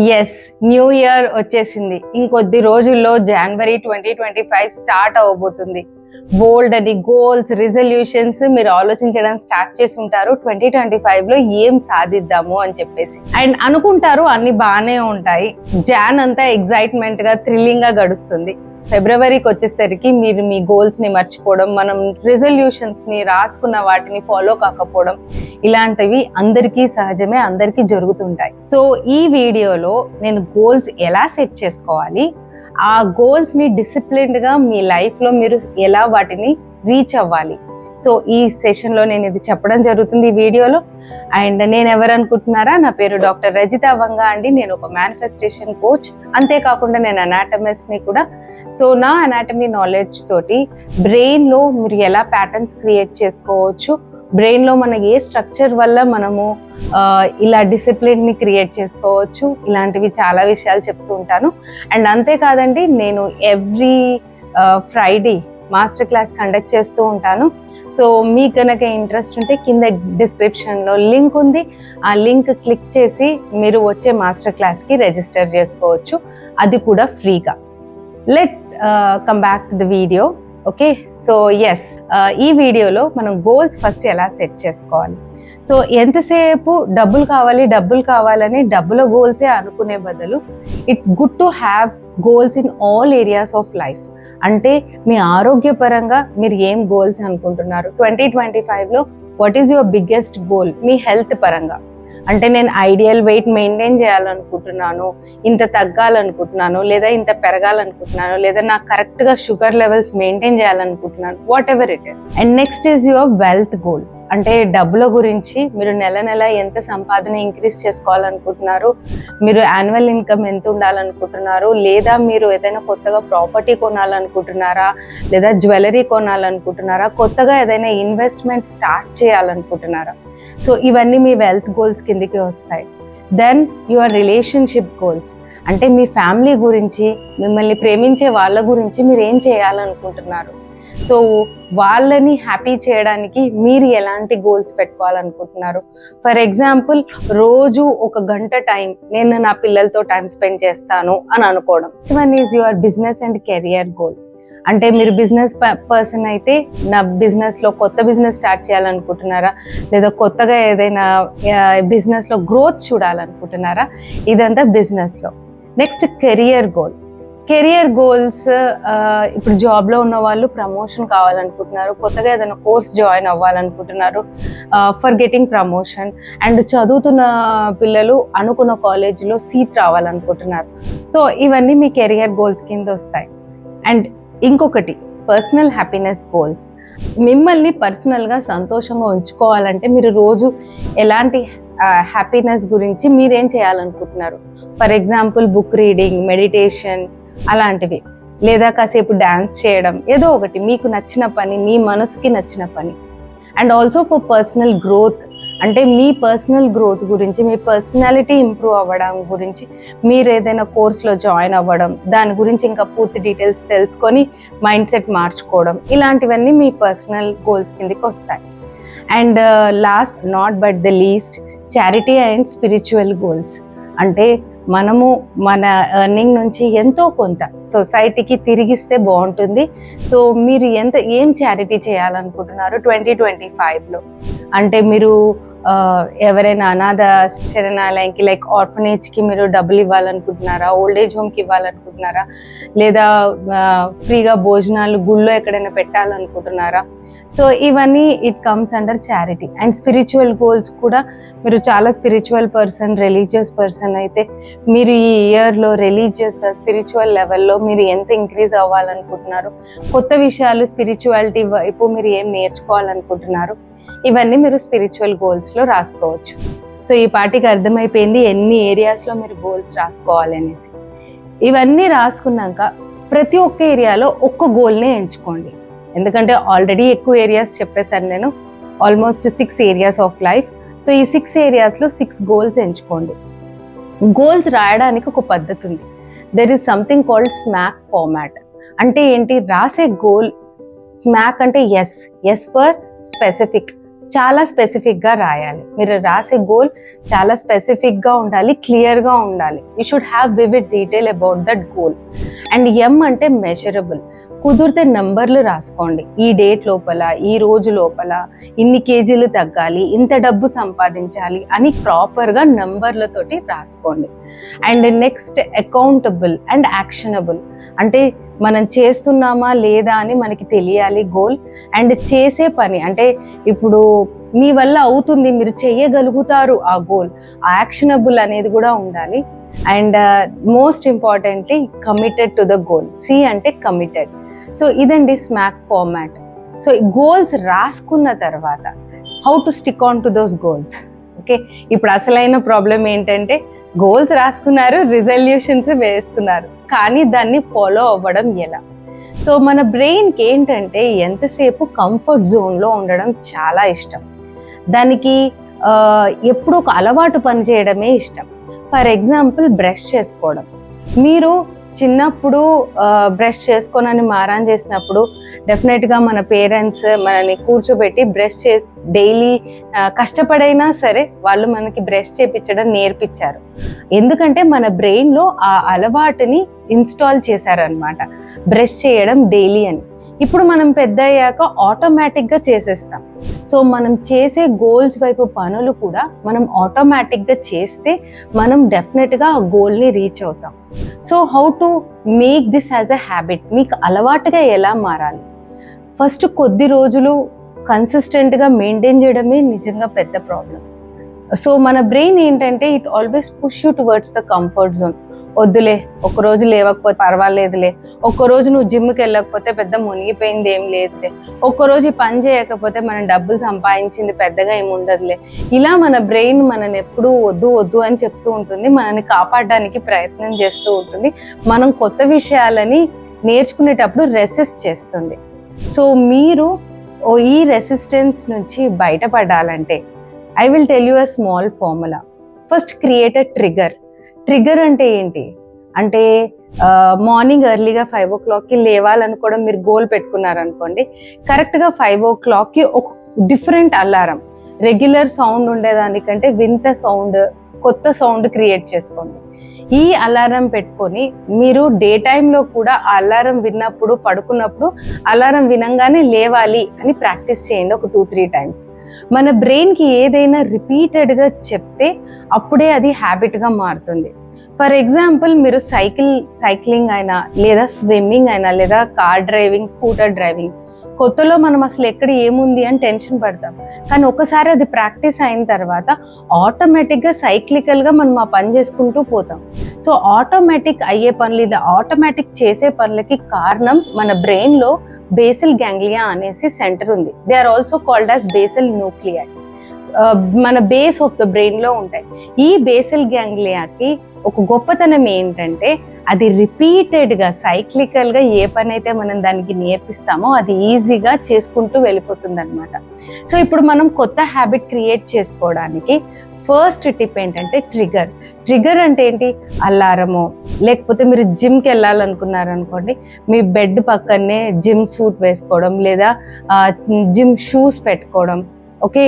Yes new year వచ్చేసింది. ఇంకొద్ది రోజుల్లో జనవరి ట్వంటీ ట్వంటీ ఫైవ్ స్టార్ట్ అవ్వబోతుంది బోల్డ్ అని గోల్స్ రిజల్యూషన్స్ మీరు ఆలోచించడం స్టార్ట్ చేసి ఉంటారు. ట్వంటీ ట్వంటీ ఫైవ్లో ఏం సాధిద్దాము అని చెప్పేసి. అండ్ అనుకుంటారు అన్ని బాగానే ఉంటాయి. జాన్ అంతా ఎగ్జైట్మెంట్గా థ్రిల్లింగ్గా గడుస్తుంది. ఫిబ్రవరికి వచ్చేసరికి మీరు మీ గోల్స్ని మర్చిపోవడం మనం రిజల్యూషన్స్ని రాసుకున్న వాటిని ఫాలో కాకపోవడం ఇలాంటివి అందరికీ సహజమే అందరికీ జరుగుతుంటాయి. సో ఈ వీడియోలో నేను గోల్స్ ఎలా సెట్ చేసుకోవాలి ఆ గోల్స్ని డిసిప్లిన్డ్గా మీ లైఫ్లో మీరు ఎలా వాటిని రీచ్ అవ్వాలి. సో ఈ సెషన్లో నేను ఇది చెప్పడం జరుగుతుంది ఈ వీడియోలో. అండ్ నేను ఎవరు అనుకుంటున్నారా? నా పేరు డాక్టర్ రజిత వంగా అండి. నేను ఒక మేనిఫెస్టేషన్ కోచ్ అంతేకాకుండా నేను అనాటమిస్ట్ని కూడా. సో నా అనాటమీ నాలెడ్జ్ తోటి బ్రెయిన్లో మీరు ఎలా ప్యాటర్న్స్ క్రియేట్ చేసుకోవచ్చు బ్రెయిన్లో మన ఏ స్ట్రక్చర్ వల్ల మనము ఇలా డిసిప్లిన్ని క్రియేట్ చేసుకోవచ్చు? ఇలాంటివి చాలా విషయాలు చెప్తూ ఉంటాను. అండ్ అంతేకాదండి నేను every Friday master class conduct చేస్తూ ఉంటాను. సో మీకు కనుక ఇంట్రెస్ట్ ఉంటే కింద డిస్క్రిప్షన్లో లింక్ ఉంది. ఆ లింక్ క్లిక్ చేసి మీరు వచ్చే మాస్టర్ క్లాస్కి రిజిస్టర్ చేసుకోవచ్చు. అది కూడా ఫ్రీగా. Let come back to the video. Okay? So yes ఈ వీడియోలో మనం గోల్స్ ఫస్ట్ ఎలా సెట్ చేసుకోవాలి? సో ఎంతసేపు డబ్బులు కావాలి డబ్బులు కావాలని డబ్బుల గోల్సే అనుకునే బదులు it's good to have goals in all areas of life అంటే మీ ఆరోగ్యపరంగా మీరు ఏం గోల్స్ అనుకుంటున్నారు? ట్వంటీ ట్వంటీ ఫైవ్లో what is your biggest goal me health పరంగా. అంటే నేను ఐడియల్ వెయిట్ మెయింటైన్ చేయాలనుకుంటున్నాను ఇంత తగ్గాలనుకుంటున్నాను లేదా ఇంత పెరగాలనుకుంటున్నాను లేదా నాకు కరెక్ట్గా షుగర్ లెవెల్స్ మెయింటైన్ చేయాలనుకుంటున్నాను whatever it is and next is your wealth goal అంటే డబ్బుల గురించి మీరు నెల నెల ఎంత సంపాదన ఇంక్రీజ్ చేసుకోవాలనుకుంటున్నారు మీరు యాన్యువల్ ఇన్కమ్ ఎంత ఉండాలనుకుంటున్నారు లేదా మీరు ఏదైనా కొత్తగా ప్రాపర్టీ కొనాలనుకుంటున్నారా లేదా జ్యువెలరీ కొనాలనుకుంటున్నారా కొత్తగా ఏదైనా ఇన్వెస్ట్మెంట్ స్టార్ట్ చేయాలనుకుంటున్నారా సో ఇవన్నీ మీ వెల్త్ గోల్స్ కిందికి వస్తాయి. దెన్ యువర్ రిలేషన్షిప్ గోల్స్ అంటే మీ ఫ్యామిలీ గురించి మిమ్మల్ని ప్రేమించే వాళ్ళ గురించి మీరు ఏం చేయాలనుకుంటున్నారు? సో వాళ్ళని హ్యాపీ చేయడానికి మీరు ఎలాంటి గోల్స్ పెట్టుకోవాలనుకుంటున్నారు? ఫర్ ఎగ్జాంపుల్ రోజు ఒక గంట టైం నేను నా పిల్లలతో టైం స్పెండ్ చేస్తాను అని అనుకోవడం. One is your business and career goal అంటే మీరు బిజినెస్ పర్సన్ అయితే నా బిజినెస్లో కొత్త బిజినెస్ స్టార్ట్ చేయాలనుకుంటున్నారా? లేదా కొత్తగా ఏదైనా బిజినెస్లో గ్రోత్ చూడాలనుకుంటున్నారా? ఇదంతా బిజినెస్లో next career goal career goals ఇప్పుడు జాబ్లో ఉన్న వాళ్ళు ప్రమోషన్ కావాలనుకుంటున్నారు. కొత్తగా ఏదైనా కోర్స్ జాయిన్ అవ్వాలనుకుంటున్నారు. ఫర్ గెటింగ్ ప్రమోషన్ అండ్ చదువుతున్న పిల్లలు అనుకున్న కాలేజీలో సీట్ రావాలనుకుంటున్నారు. సో ఇవన్నీ మీ కెరియర్ గోల్స్ కింద వస్తాయి. అండ్ ఇంకొకటి పర్సనల్ హ్యాపీనెస్ గోల్స్ మిమ్మల్ని పర్సనల్గా సంతోషంగా ఉంచుకోవాలంటే మీరు రోజు ఎలాంటి హ్యాపీనెస్ గురించి మీరేం చేయాలనుకుంటున్నారు? For example book reading meditation అలాంటివి. లేదా కాసేపు డ్యాన్స్ చేయడం ఏదో ఒకటి మీకు నచ్చిన పని మీ మనసుకి నచ్చిన పని. And also for personal growth అంటే మీ పర్సనల్ గ్రోత్ గురించి మీ పర్సనాలిటీ ఇంప్రూవ్ అవ్వడం గురించి మీరు ఏదైనా కోర్స్లో జాయిన్ అవ్వడం దాని గురించి ఇంకా పూర్తి డీటెయిల్స్ తెలుసుకొని మైండ్ సెట్ మార్చుకోవడం ఇలాంటివన్నీ మీ పర్సనల్ గోల్స్ కిందకి వస్తాయి. And last not but the least charity and spiritual goals అంటే మనము మన ఎర్నింగ్ నుంచి ఎంతో కొంత సొసైటీకి తిరిగిస్తే బాగుంటుంది. సో మీరు ఎంత ఏం చారిటీ చేయాలనుకుంటున్నారు? ట్వంటీ ట్వంటీ ఫైవ్లో అంటే మీరు ఎవరైనా అనాథ శరణాలయంకి లైక్ ఆర్ఫనేజ్కి మీరు డబ్బులు ఇవ్వాలనుకుంటున్నారా? Old age హోమ్కి ఇవ్వాలనుకుంటున్నారా? లేదా ఫ్రీగా భోజనాలు గుళ్ళో ఎక్కడైనా పెట్టాలనుకుంటున్నారా? సో ఇవన్నీ it comes under charity and spiritual goals కూడా మీరు చాలా స్పిరిచువల్ పర్సన్ రిలీజియస్ పర్సన్ అయితే మీరు ఈ ఇయర్లో రిలీజియస్గా స్పిరిచువల్ లెవెల్లో మీరు ఎంత ఇంక్రీజ్ అవ్వాలనుకుంటున్నారు? కొత్త విషయాలు స్పిరిచువాలిటీ వైపు మీరు ఏం నేర్చుకోవాలనుకుంటున్నారు? ఇవన్నీ మీరు స్పిరిచువల్ గోల్స్లో రాసుకోవచ్చు. సో ఈ పార్టీకి అర్థమైపోయింది ఎన్ని ఏరియాస్లో మీరు గోల్స్ రాసుకోవాలి అనేసి ఇవన్నీ రాసుకున్నాక ప్రతి ఒక్క ఏరియాలో ఒక్క గోల్నే ఎంచుకోండి. ఎందుకంటే ఆల్రెడీ ఎక్కువ ఏరియాస్ చెప్పేశాను నేను. Almost six areas of life so ఈ సిక్స్ ఏరియాస్లో సిక్స్ గోల్స్ ఎంచుకోండి. గోల్స్ రాయడానికి ఒక పద్ధతి ఉంది. There is something called smack format అంటే ఏంటి? రాసే గోల్ స్మాక్ అంటే ఎస్ ఎస్ ఫర్ స్పెసిఫిక్ చాలా స్పెసిఫిక్గా రాయాలి. మీరు రాసే గోల్ చాలా స్పెసిఫిక్గా ఉండాలి క్లియర్గా ఉండాలి. You should have vivid detail about that goal and M అంటే మెజరబుల్ కుదిరితే నంబర్లు రాసుకోండి. ఈ డేట్ లోపల ఈ రోజు లోపల ఇన్ని కేజీలు తగ్గాలి ఇంత డబ్బు సంపాదించాలి అని ప్రాపర్గా నంబర్లతోటి రాసుకోండి. And next accountable and actionable అంటే మనం చేస్తున్నామా లేదా అని మనకి తెలియాలి గోల్. అండ్ చేసే పని అంటే ఇప్పుడు మీ వల్ల అవుతుంది మీరు చేయగలుగుతారు ఆ గోల్. యాక్షనబుల్ అనేది కూడా ఉండాలి. And most importantly committed to the goal C అంటే కమిటెడ్ సో ఇదండి స్మాక్ ఫార్మాట్ సో గోల్స్ రాసుకున్న తర్వాత how to stick on to those goals okay ఇప్పుడు అసలైన ప్రాబ్లం ఏంటంటే గోల్స్ రాసుకున్నారు రిజల్యూషన్స్ వేసుకున్నారు. కానీ దాన్ని ఫాలో అవ్వడం ఎలా? సో మన బ్రెయిన్కి ఏంటంటే ఎంతసేపు కంఫర్ట్ జోన్లో ఉండడం చాలా ఇష్టం. దానికి ఎప్పుడు ఎప్పుడూ ఒక అలవాటు పని చేయడమే ఇష్టం. ఫర్ ఎగ్జాంపుల్ బ్రష్ చేసుకోవడం. మీరు చిన్నప్పుడు బ్రష్ చేసుకోనని మారాన్ చేసినప్పుడు డెఫినెట్గా మన పేరెంట్స్ మనని కూర్చోబెట్టి బ్రష్ చేసి డైలీ కష్టపడైనా సరే వాళ్ళు మనకి బ్రష్ చేపించడం నేర్పించారు. ఎందుకంటే మన బ్రెయిన్లో ఆ అలవాటుని ఇన్స్టాల్ చేశారనమాట బ్రష్ చేయడం డైలీ అని. ఇప్పుడు మనం పెద్ద అయ్యాక ఆటోమేటిక్గా చేసేస్తాం. సో మనం చేసే గోల్స్ వైపు పనులు కూడా మనం ఆటోమేటిక్గా చేస్తే మనం డెఫినెట్గా ఆ గోల్ని రీచ్ అవుతాం. So how to make this as a habit మీకు అలవాటుగా ఎలా మారాలి? ఫస్ట్ కొద్ది రోజులు కన్సిస్టెంట్గా మెయింటైన్ చేయడమే నిజంగా పెద్ద ప్రాబ్లం సో మన బ్రెయిన్ ఏంటంటే it always push you towards the comfort zone వద్దులే ఒక రోజు లేవకపోతే పర్వాలేదులే. ఒక్క రోజు నువ్వు జిమ్కి వెళ్ళకపోతే పెద్ద మునిగిపోయింది ఏం లేదులే. ఒక్క రోజు ఈ పని చేయకపోతే మనం డబ్బులు సంపాదించింది పెద్దగా ఏమి ఉండదులే. ఇలా మన బ్రెయిన్ మనని ఎప్పుడూ వద్దు వద్దు అని చెప్తూ ఉంటుంది. మనని కాపాడడానికి ప్రయత్నం చేస్తూ ఉంటుంది. మనం కొత్త విషయాలని నేర్చుకునేటప్పుడు రెసిస్ట్ చేస్తుంది. సో మీరు ఓ ఈ రెసిస్టెన్స్ నుంచి బయటపడాలంటే I will tell you a small formula first create a trigger trigger అంటే ఏంటి? అంటే మార్నింగ్ ఎర్లీగా ఫైవ్ ఓ క్లాక్కి లేవాలనుకోవడం మీరు గోల్ పెట్టుకున్నారనుకోండి కరెక్ట్గా ఫైవ్ ఓ క్లాక్కి ఒక డిఫరెంట్ అలారం. రెగ్యులర్ సౌండ్ ఉండేదానికంటే వింత సౌండ్ కొత్త సౌండ్ క్రియేట్ చేసుకోండి. ఈ అలారం పెట్టుకొని మీరు డే టైంలో కూడా ఆ అలారం విన్నప్పుడు పడుకున్నప్పుడు అలారం వినంగానే లేవాలి అని ప్రాక్టీస్ చేయండి ఒక టూ త్రీ టైమ్స్ మన బ్రెయిన్కి ఏదైనా రిపీటెడ్గా చెప్తే అప్పుడే అది హ్యాబిట్గా మారుతుంది. ఫర్ ఎగ్జాంపుల్ మీరు సైకిల్ సైక్లింగ్ అయినా లేదా స్విమ్మింగ్ అయినా లేదా కార్ డ్రైవింగ్ స్కూటర్ డ్రైవింగ్ కొత్తలో మనం అసలు ఎక్కడ ఏముంది అని టెన్షన్ పడతాం. కానీ ఒకసారి అది ప్రాక్టీస్ అయిన తర్వాత ఆటోమేటిక్గా సైక్లికల్గా మనం ఆ పని చేసుకుంటూ పోతాం. సో ఆటోమేటిక్ అయ్యే పనులు ఇది. ఆటోమేటిక్ చేసే పనులకి కారణం మన బ్రెయిన్లో బేసిల్ గ్యాంగ్లియా అనేసి సెంటర్ ఉంది. They are also called as basal nuclei మన బేస్ ఆఫ్ ద బ్రెయిన్లో ఉంటాయి. ఈ బేసిల్ గ్యాంగ్లియాకి ఒక గొప్పతనం ఏంటంటే అది రిపీటెడ్గా సైక్లికల్గా ఏ పని అయితే మనం దానికి నేర్పిస్తామో అది ఈజీగా చేసుకుంటూ వెళ్ళిపోతుంది అనమాట సో ఇప్పుడు మనం కొత్త హ్యాబిట్ క్రియేట్ చేసుకోవడానికి ఫస్ట్ టిప్ ఏంటంటే ట్రిగర్ ట్రిగర్ అంటే ఏంటి? అలారము. లేకపోతే మీరు జిమ్కి వెళ్ళాలనుకున్నారనుకోండి మీ బెడ్ పక్కనే జిమ్ సూట్ వేసుకోవడం లేదా జిమ్ షూస్ పెట్టుకోవడం. ఓకే?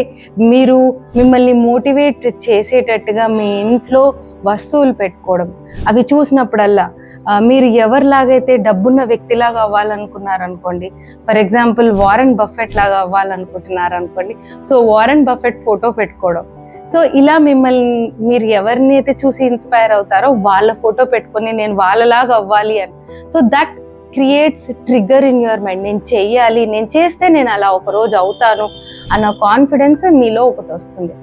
మీరు మిమ్మల్ని మోటివేట్ చేసేటట్టుగా మీ ఇంట్లో వస్తువులు పెట్టుకోవడం అవి చూసినప్పుడల్లా మీరు ఎవరిలాగైతే డబ్బున్న వ్యక్తిలాగా అవ్వాలనుకున్నారనుకోండి ఫర్ ఎగ్జాంపుల్ వారెన్ బఫెట్ లాగా అవ్వాలనుకుంటున్నారనుకోండి సో వారెన్ బఫెట్ ఫోటో పెట్టుకోవడం. సో ఇలా మిమ్మల్ని మీరు ఎవరిని అయితే చూసి ఇన్స్పైర్ అవుతారో వాళ్ళ ఫోటో పెట్టుకొని నేను వాళ్ళలాగా అవ్వాలి అని. So that creates trigger in your mind. నేను చెయ్యాలి నేను చేస్తే నేను అలా ఒక రోజు అవుతాను అన్న కాన్ఫిడెన్స్ మీలో ఒకటి వస్తుంది.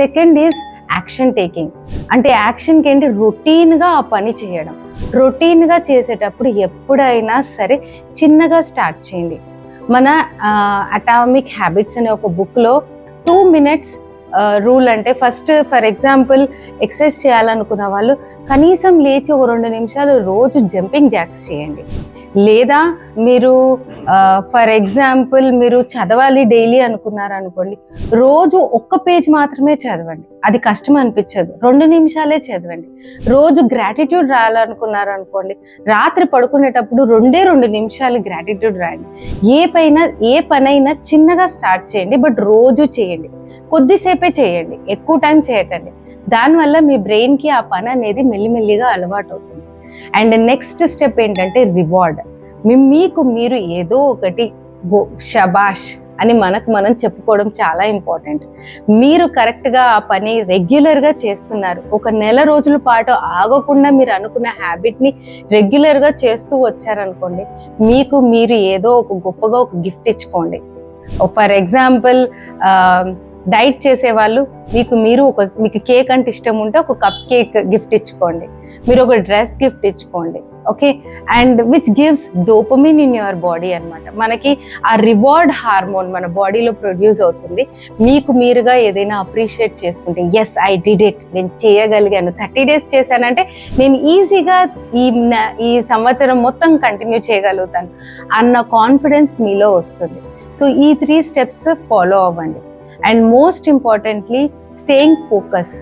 Second is action taking. అంటే యాక్షన్కి ఏంటి? రొటీన్గా ఆ పని చేయడం. రొటీన్గా చేసేటప్పుడు ఎప్పుడైనా సరే చిన్నగా స్టార్ట్ చేయండి. మన అటామిక్ హ్యాబిట్స్ అనే ఒక బుక్లో టూ మినిట్స్ రూల్ అంటే ఫస్ట్ ఫర్ ఎగ్జాంపుల్ ఎక్సర్సైజ్ చేయాలనుకున్న వాళ్ళు కనీసం లేచి ఒక రెండు నిమిషాలు రోజు జంపింగ్ జాక్స్ చేయండి. లేదా మీరు ఫర్ ఎగ్జాంపుల్ మీరు చదవాలి డైలీ అనుకున్నారు అనుకోండి రోజు ఒక్క పేజ్ మాత్రమే చదవండి. అది కష్టం అనిపించదు. రెండు నిమిషాలే చదవండి. రోజు గ్రాటిట్యూడ్ రాయాలనుకున్నారు అనుకోండి రాత్రి పడుకునేటప్పుడు రెండే రెండు నిమిషాలు గ్రాటిట్యూడ్ రాయండి. ఏ పైన ఏ పనైనా చిన్నగా స్టార్ట్ చేయండి బట్ రోజు చేయండి. కొద్దిసేపే చేయండి. ఎక్కువ టైం చేయకండి. దానివల్ల మీ బ్రెయిన్కి ఆ పని అనేది మెల్లిమెల్లిగా అలవాటు అవుతుంది. అండ్ నెక్స్ట్ స్టెప్ ఏంటంటే రివార్డ్. మీకు మీరు ఏదో ఒకటి గో షబాష్ అని మనకు మనం చెప్పుకోవడం చాలా ఇంపార్టెంట్. మీరు కరెక్ట్గా ఆ పని రెగ్యులర్గా చేస్తున్నారు. ఒక నెల రోజుల పాటు ఆగకుండా మీరు అనుకున్న హ్యాబిట్ని రెగ్యులర్గా చేస్తూ వచ్చారనుకోండి మీకు మీరు ఏదో ఒక గొప్పగా ఒక గిఫ్ట్ ఇచ్చుకోండి. ఫర్ ఎగ్జాంపుల్ డైట్ చేసే వాళ్ళు మీకు మీరు ఒక మీకు కేక్ అంటే ఇష్టం ఉంటే ఒక కప్ కేక్ గిఫ్ట్ ఇచ్చుకోండి. మీరు ఒక డ్రెస్ గిఫ్ట్ ఇచ్చుకోండి. Okay? And which gives dopamine in your body అనమాట మనకి ఆ రివార్డ్ హార్మోన్ మన బాడీలో ప్రొడ్యూస్ అవుతుంది. మీకు మీరుగా ఏదైనా అప్రిషియేట్ చేసుకుంటే ఎస్ ఐ డిడ్ ఇట్ నేను చేయగలిగాను. థర్టీ డేస్ చేశానంటే నేను ఈజీగా ఈ ఈ సంవత్సరం మొత్తం కంటిన్యూ చేయగలుగుతాను అన్న కాన్ఫిడెన్స్ మీలో వస్తుంది. సో ఈ త్రీ స్టెప్స్ ఫాలో అవ్వండి. And most importantly staying focus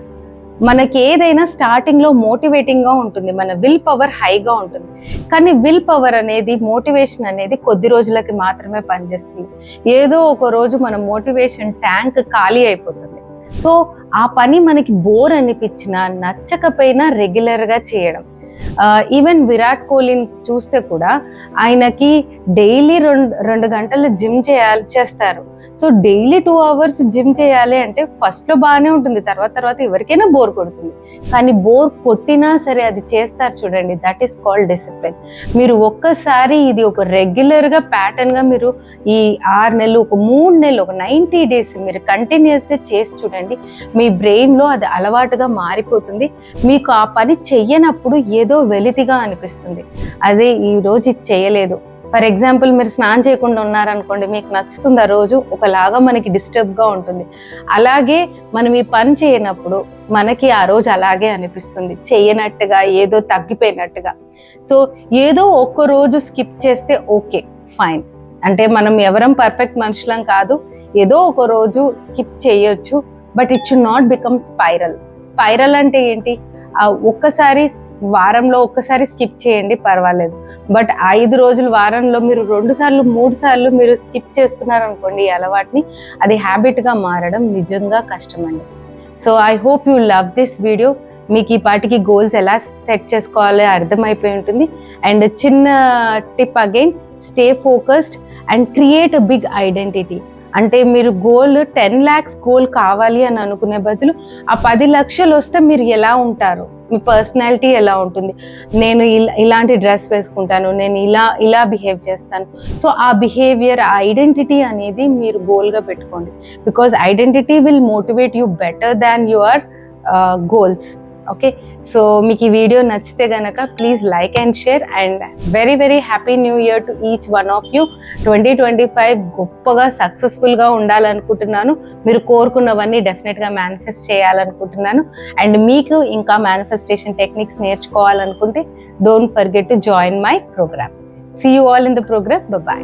మనకి ఏదైనా స్టార్టింగ్లో మోటివేటింగ్గా ఉంటుంది. మన విల్ పవర్ హైగా ఉంటుంది. కానీ విల్ పవర్ అనేది మోటివేషన్ అనేది కొద్ది రోజులకి మాత్రమే పనిచేస్తుంది. ఏదో ఒక రోజు మన మోటివేషన్ ట్యాంక్ ఖాళీ అయిపోతుంది. సో ఆ పని మనకి బోర్ అనిపించినా నచ్చకపోయినా రెగ్యులర్గా చేయడం. ఈవెన్ విరాట్ కోహ్లీని చూస్తే కూడా ఆయనకి డైలీ రెండు రెండు గంటలు జిమ్ చేయాలి చేస్తారు. So daily two hours gym చేయాలి అంటే ఫస్ట్లో బాగానే ఉంటుంది తర్వాత తర్వాత ఎవరికైనా బోర్ కొడుతుంది. కానీ బోర్ కొట్టినా సరే అది చేస్తారు చూడండి దట్ ఈస్ కాల్డ్ డిసిప్లిన్ మీరు ఒక్కసారి ఇది ఒక రెగ్యులర్గా ప్యాటర్న్గా మీరు ఈ ఆరు నెలలు ఒక మూడు నెలలు ఒక నైంటీ డేస్ మీరు కంటిన్యూస్గా చేసి చూడండి మీ బ్రెయిన్లో అది అలవాటుగా మారిపోతుంది. మీకు ఆ పని చెయ్యనప్పుడు ఏదో వెలితిగా అనిపిస్తుంది. అదే ఈ రోజు ఇది చేయలేదు. ఫర్ ఎగ్జాంపుల్ మీరు స్నానం చేయకుండా ఉన్నారనుకోండి మీకు నచ్చుతుంది ఆ రోజు? ఒకలాగా మనకి డిస్టర్బ్గా ఉంటుంది. అలాగే మనం ఈ పని చేయనప్పుడు మనకి ఆ రోజు అలాగే అనిపిస్తుంది. చేయనట్టుగా ఏదో తగ్గిపోయినట్టుగా. సో ఏదో ఒక్క రోజు స్కిప్ చేస్తే ఓకే ఫైన్. అంటే మనం ఎవరం పర్ఫెక్ట్ మనుషులం కాదు. ఏదో ఒక రోజు స్కిప్ చేయొచ్చు. But it should not become spiral. Spiral అంటే ఏంటి? ఒక్కసారి వారంలో ఒక్కసారి స్కిప్ చేయండి పర్వాలేదు. బట్ ఐదు రోజులు వారంలో మీరు రెండు సార్లు మూడు సార్లు మీరు స్కిప్ చేస్తున్నారు అనుకోండి ఈ అలవాటుని అది హ్యాబిట్గా మారడం నిజంగా కష్టమండి. So I hope you love this video. మీకు ఈ పాటికి గోల్స్ ఎలా సెట్ చేసుకోవాలో అర్థమైపోయి ఉంటుంది. అండ్ చిన్న tip again stay focused and create a big identity. అంటే మీరు గోల్ టెన్ ల్యాక్స్ గోల్ కావాలి అని అనుకునే బదులు ఆ పది లక్షలు వస్తే మీరు ఎలా ఉంటారు? మీ పర్సనాలిటీ ఎలా ఉంటుంది? నేను ఇలాంటి డ్రెస్ వేసుకుంటాను నేను ఇలా ఇలా బిహేవ్ చేస్తాను. సో ఆ బిహేవియర్ ఆ ఐడెంటిటీ అనేది మీరు గోల్గా పెట్టుకోండి. Because identity will motivate you better than your goals okay so మీకు ఈ వీడియో నచ్చితే గనక please like and share and very very happy new year to each one of you twenty twenty five గొప్పగా సక్సెస్ఫుల్గా ఉండాలనుకుంటున్నాను. మీరు కోరుకున్నవన్నీ డెఫినెట్గా మేనిఫెస్ట్ చేయాలనుకుంటున్నాను. అండ్ మీకు ఇంకా manifestation techniques నేర్చుకోవాలనుకుంటే don't forget to join my programme see you all in the programme bye